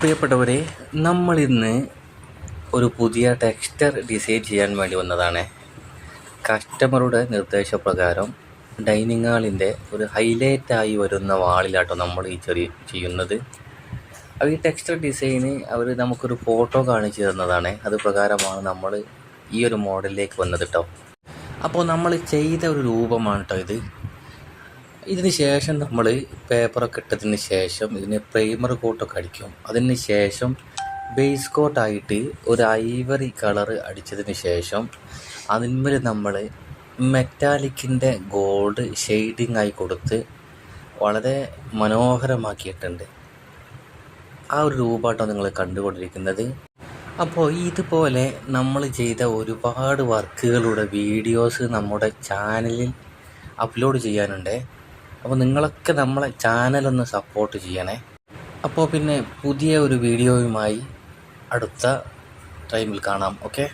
പ്രിയപ്പെട്ടവരെ നമ്മൾ ഇന്ന് ഒരു പുതിയ ടെക്സ്റ്റർ ഡിസൈൻ ചെയ്യാൻ വേണ്ടി വന്നതാണ്. കസ്റ്റമറുടെ നിർദ്ദേശപ്രകാരം ഡൈനിങ് ഹാളിന്റെ ഒരു ഹൈലൈറ്റായി വരുന്ന വാളിലാട്ടോ നമ്മൾ ഈ ചെറിയ ചെയ്യുന്നത്. അപ്പോൾ ഈ ടെക്സ്റ്റർ ഡിസൈന് അവർ നമുക്കൊരു ഫോട്ടോ കാണിച്ചു തന്നതാണ്. അത് പ്രകാരമാണ് നമ്മൾ ഈ ഒരു മോഡലിലേക്ക് വന്നത് കേട്ടോ അപ്പോൾ നമ്മൾ ചെയ്ത ഒരു രൂപമാണ് കേട്ടോ ഇത്. ഇതിന് ശേഷം നമ്മൾ പേപ്പറൊക്കെ ഇട്ടതിന് ശേഷം ഇതിന് പ്രൈമർ കോട്ടൊക്കെ അടിക്കും. അതിന് ശേഷം ബേസ് കോട്ടായിട്ട് ഒരു ഐവറി കളർ അടിച്ചതിന് ശേഷം അതിന്മേൽ നമ്മൾ മെറ്റാലിക്കിന്റെ ഗോൾഡ് ഷെയ്ഡിങ് ആയി കൊടുത്ത് വളരെ മനോഹരമാക്കിയിട്ടുണ്ട്. ആ ഒരു രൂപമാട്ടോ നിങ്ങൾ കണ്ടുകൊണ്ടിരിക്കുന്നത്. അപ്പോൾ ഇതുപോലെ നമ്മൾ ചെയ്ത ഒരുപാട് വർക്കുകളുടെ വീഡിയോസ് നമ്മുടെ ചാനലിൽ അപ്ലോഡ് ചെയ്യാനുണ്ട്. അപ്പോൾ നിങ്ങളൊക്കെ നമ്മളെ ചാനലൊന്ന് സപ്പോർട്ട് ചെയ്യണേ. അപ്പോൾ പിന്നെ പുതിയ ഒരു വീഡിയോയുമായി അടുത്ത ടൈമിൽ കാണാം. ഓക്കെ